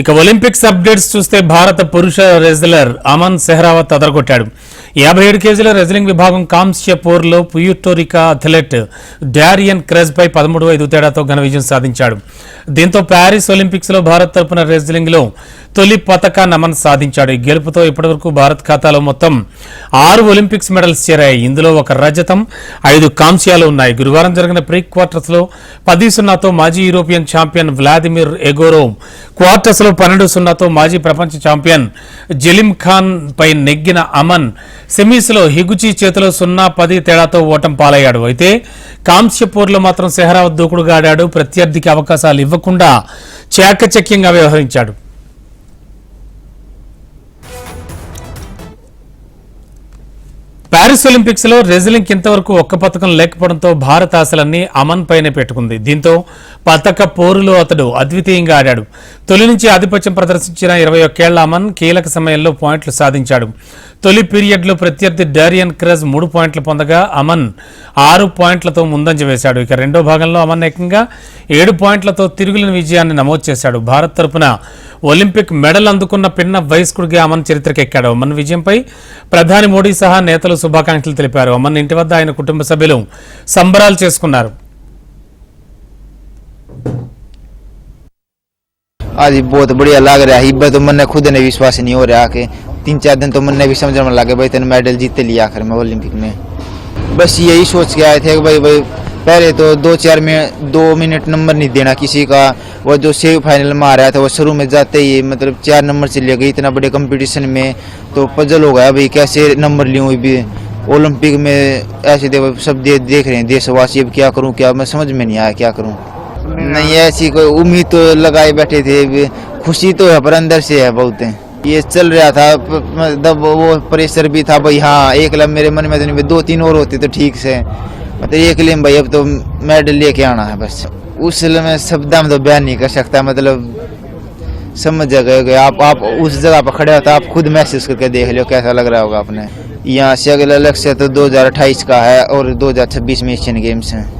ఇక Olympics updates చూస్తే భారత పురుష రెజ్లర్ అమన్ సెహ్రావత్ అదరగొట్టాడు. యాభై ఏడు కేజీల రెజ్లింగ్ విభాగం కాంస్య పోర్లో పుయూటోరికా అథ్లెట్ డారియన్ క్రెజ్పై పదమూడు ఐదు తేడాతో ఘన విజయం సాధించాడు. దీంతో ప్యారిస్ ఒలింపిక్స్లో భారత్ తరపున రెజ్లింగ్లో తొలి పతకాన్ని అమన్ సాధించాడు. ఈ గెలుపుతో ఇప్పటివరకు భారత్ ఖాతాలో మొత్తం ఆరు ఒలింపిక్స్ మెడల్స్ చేరాయి. ఇందులో ఒక రజతం ఐదు కాంస్యాలు ఉన్నాయి. గురువారం జరిగిన ప్రీ క్వార్టర్స్లో పది సున్నాతో మాజీ యూరోపియన్ ఛాంపియన్ వ్లాదిమిర్ ఎగోరోవ్ క్వార్టర్స్లో లో పన్నెండు సున్నాతో మాజీ ప్రపంచ ఛాంపియన్ జలిం ఖాన్ పై నెగ్గిన అమన్ సెమీస్లో హిగుచి చేతిలో సున్నా పది తేడాతో ఓటం పాలయ్యాడు. అయితే కాంస్యపూర్లో మాత్రం సెహరావత్ దూకుడుగా ఆడాడు ప్రత్యర్థికి అవకాశాలు ఇవ్వకుండా చాకచక్యంగా వ్యవహరించాడు. ప్యారిస్ ఒలింపిక్స్లో రెజ్లింగ్ ఇంతవరకు ఒక్క పథకం లేకపోవడంతో భారత ఆశలన్నీ అమన్ పైనే పెట్టుకుంది. దీంతో పతక పోరులో అతడు అద్వితీయంగా ఆడాడు. తొలి నుంచి ఆధిపత్యం ప్రదర్శించిన ఇరవై ఒక్కేళ్ళ అమన్ కీలక సమయంలో పాయింట్లు సాధించాడు. తొలి పీరియడ్లో ప్రత్యర్థి డారియన్ క్రజ్ మూడు పాయింట్లు పొందగా అమన్ ఆరు పాయింట్లతో ముందంజ వేశాడు. ఇక రెండో భాగంలో అమన్ ఏకంగా ఏడు పాయింట్లతో తిరుగులేని విజయాన్ని నమోదు చేశాడు. భారత్ తరపున ఒలింపిక్ మెడల్ అందుకున్న పిన్న వయస్కుడిగా అమన్ చరిత్రకెక్కాడు. అమన్ విజయంపై ప్రధాని మోడీ సహా నేతలు శుభాకాంక్షలు తెలిపారు అమన్ ఇంటి వద్ద ఆయన కుటుంబ సభ్యులు సంబరాలు చేసుకున్నారు आज ही बहुत बढ़िया लग रहा है इब्बे तो मन खुद ने विश्वास नहीं हो रहा कि तीन चार दिन तो मन ने भी समझ में लगे भाई तेने मेडल जीते लिया आखिर में ओलंपिक में बस यही सोच के आए थे कि भाई भाई पहले तो दो चार मिनट दो मिनट नंबर नहीं देना किसी का। वो जो सेमीफाइनल में आ रहा था वो शुरू में जाते ही मतलब चार नंबर से ले गई इतना बड़े कंपटीशन में तो पजल हो गया भाई कैसे नंबर लूँ भी। ओलंपिक में ऐसे दे, सब दे, देख रहे हैं देशवासी अब क्या करूँ क्या मैं समझ में नहीं आया क्या करूँ। नहीं ऐसी कोई उम्मीद तो लगाए बैठे थे खुशी तो है पर अंदर से है बहुत। ये चल रहा था मतलब वो प्रेशर भी था भाई हाँ एक लब मेरे मन में तो दो तीन और होते तो ठीक से। मतलब ये क्लेम भाई, अब तो मेडल लेके आना है बस। उस मैं शब्द में तो बयान नहीं कर सकता मतलब समझ गए कि आप आप उस जगह पर खड़े हो तो आप खुद महसूस करके देख लो कैसा लग रहा होगा आपने। यहाँ से अगला लक्ष्य तो 2028 का है और 2026 में एशियन गेम्स हैं।